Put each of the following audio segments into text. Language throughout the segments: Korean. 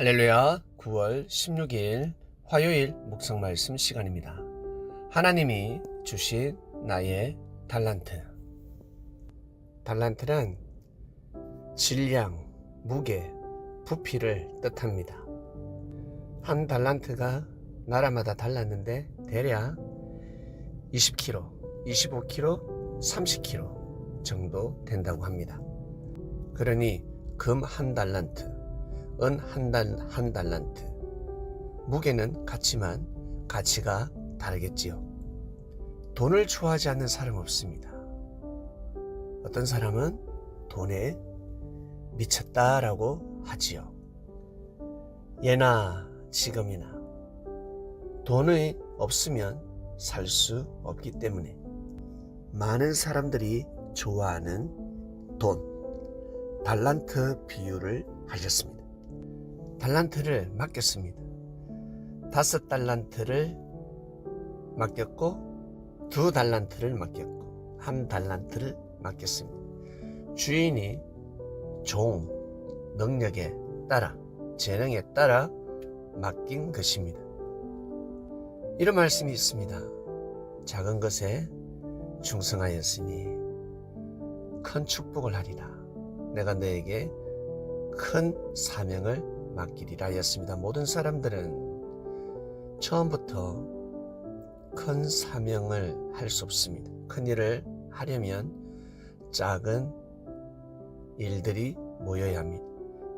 할렐루야 9월 16일 화요일 묵상 말씀 시간입니다. 하나님이 주신 나의 달란트. 달란트는 질량, 무게, 부피를 뜻합니다. 한 달란트가 나라마다 달랐는데 대략 20kg, 25kg, 30kg 정도 된다고 합니다. 그러니 금 한 달란트, 은한 달, 한 달란트. 무게는 같지만 가치가 다르겠지요. 돈을 좋아하지 않는 사람 없습니다. 어떤 사람은 돈에 미쳤다라고 하지요. 예나 지금이나 돈이 없으면 살 수 없기 때문에 많은 사람들이 좋아하는 돈, 달란트 비유를 하셨습니다. 달란트를 맡겼습니다. 다섯 달란트를 맡겼고 두 달란트를 맡겼고 한 달란트를 맡겼습니다. 주인이 종 능력에 따라 재능에 따라 맡긴 것입니다. 이런 말씀이 있습니다. 작은 것에 충성하였으니 큰 축복을 하리라. 내가 너에게 큰 사명을 맡기리라 하였습니다. 모든 사람들은 처음부터 큰 사명을 할 수 없습니다. 큰 일을 하려면 작은 일들이 모여야 합니다.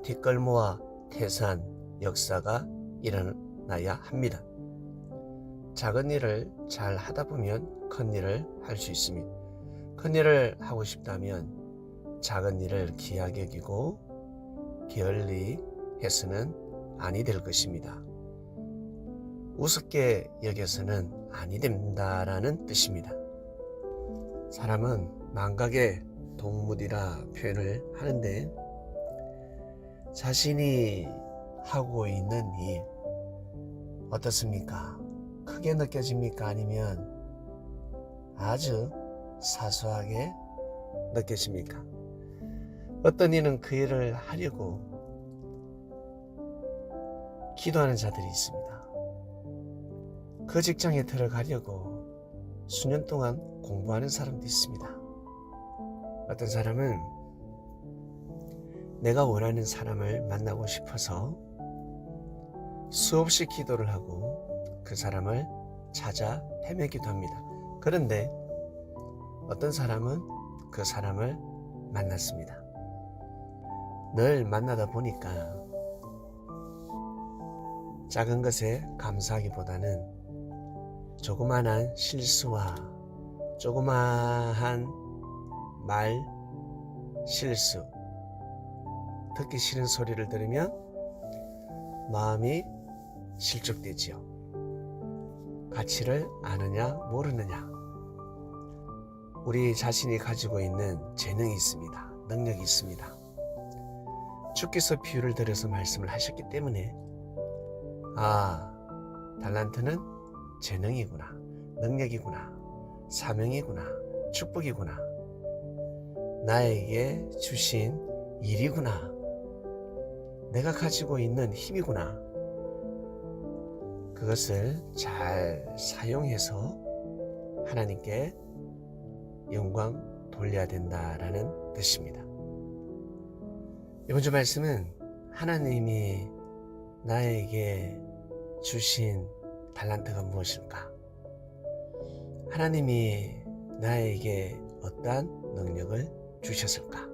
뒷걸모와 태산 역사가 일어나야 합니다. 작은 일을 잘 하다 보면 큰 일을 할 수 있습니다. 큰 일을 하고 싶다면 작은 일을 귀하게 여기고 게을리 해서는 아니 될 것입니다. 우습게 여겨서는 아니 된다라는 뜻입니다. 사람은 망각의 동물이라 표현을 하는데 자신이 하고 있는 일 어떻습니까? 크게 느껴집니까? 아니면 아주 사소하게 느껴집니까? 어떤 이는 그 일을 하려고 기도하는 자들이 있습니다. 그 직장에 들어가려고 수년 동안 공부하는 사람도 있습니다. 어떤 사람은 내가 원하는 사람을 만나고 싶어서 수없이 기도를 하고 그 사람을 찾아 헤매기도 합니다. 그런데 어떤 사람은 그 사람을 만났습니다. 늘 만나다 보니까 작은 것에 감사하기보다는 조그만한 실수와 조그마한 말 실수 듣기 싫은 소리를 들으면 마음이 실족되지요. 가치를 아느냐 모르느냐 우리 자신이 가지고 있는 재능이 있습니다. 능력이 있습니다. 주께서 비유를 들여서 말씀을 하셨기 때문에 아 달란트는 재능이구나 능력이구나 사명이구나 축복이구나. 나에게 주신 일이구나. 내가 가지고 있는 힘이구나. 그것을 잘 사용해서 하나님께 영광 돌려야 된다라는 뜻입니다. 이번 주 말씀은 하나님이 나에게 주신 달란트가 무엇일까? 하나님이 나에게 어떠한 능력을 주셨을까?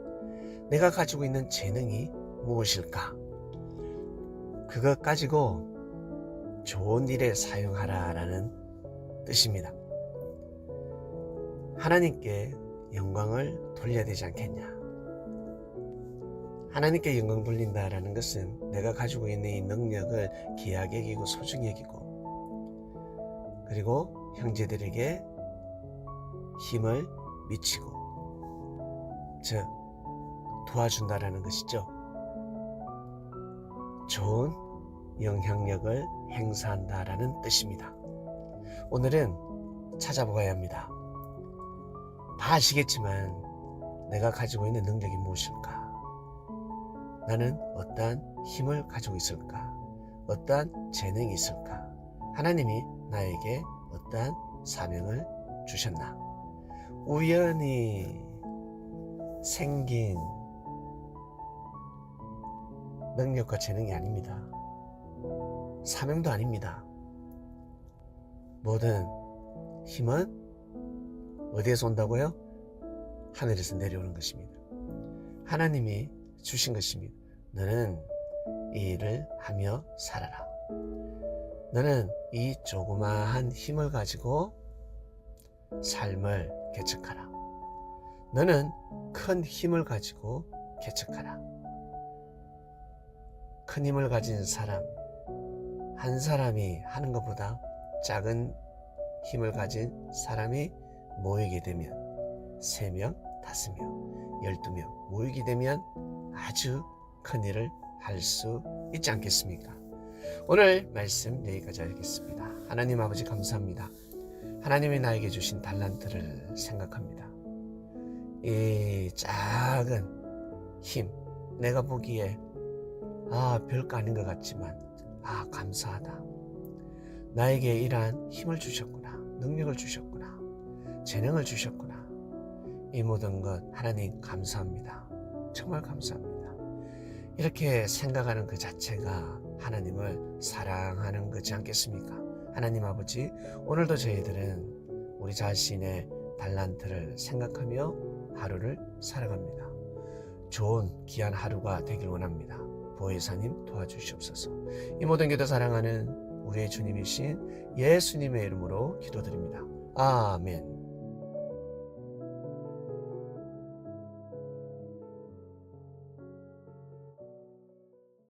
내가 가지고 있는 재능이 무엇일까? 그것 가지고 좋은 일에 사용하라라는 뜻입니다. 하나님께 영광을 돌려야 되지 않겠냐? 하나님께 영광 돌린다라는 것은 내가 가지고 있는 이 능력을 귀하게 여기고 소중히 여기고 그리고 형제들에게 힘을 미치고 즉 도와준다라는 것이죠. 좋은 영향력을 행사한다라는 뜻입니다. 오늘은 찾아보아야 합니다. 다 아시겠지만 내가 가지고 있는 능력이 무엇일까? 나는 어떠한 힘을 가지고 있을까? 어떠한 재능이 있을까? 하나님이 나에게 어떠한 사명을 주셨나? 우연히 생긴 능력과 재능이 아닙니다. 사명도 아닙니다. 모든 힘은 어디에서 온다고요? 하늘에서 내려오는 것입니다. 하나님이 주신 것입니다. 너는 이 일을 하며 살아라. 너는 이 조그마한 힘을 가지고 삶을 개척하라. 너는 큰 힘을 가지고 개척하라. 큰 힘을 가진 사람, 한 사람이 하는 것보다 작은 힘을 가진 사람이 모이게 되면 세 명, 다섯 명, 열두 명 모이게 되면 아주 큰 일을 할 수 있지 않겠습니까? 오늘 말씀 여기까지 하겠습니다. 하나님 아버지 감사합니다. 하나님이 나에게 주신 달란트를 생각합니다. 이 작은 힘, 내가 보기에 아 별거 아닌 것 같지만 아 감사하다. 나에게 이러한 힘을 주셨구나, 능력을 주셨구나, 재능을 주셨구나. 이 모든 것 하나님 감사합니다. 정말 감사합니다. 이렇게 생각하는 그 자체가 하나님을 사랑하는 거지 않겠습니까? 하나님 아버지, 오늘도 저희들은 우리 자신의 달란트를 생각하며 하루를 살아갑니다. 좋은 귀한 하루가 되길 원합니다. 보혜사님 도와주시옵소서. 이 모든 기도 사랑하는 우리의 주님이신 예수님의 이름으로 기도드립니다. 아멘.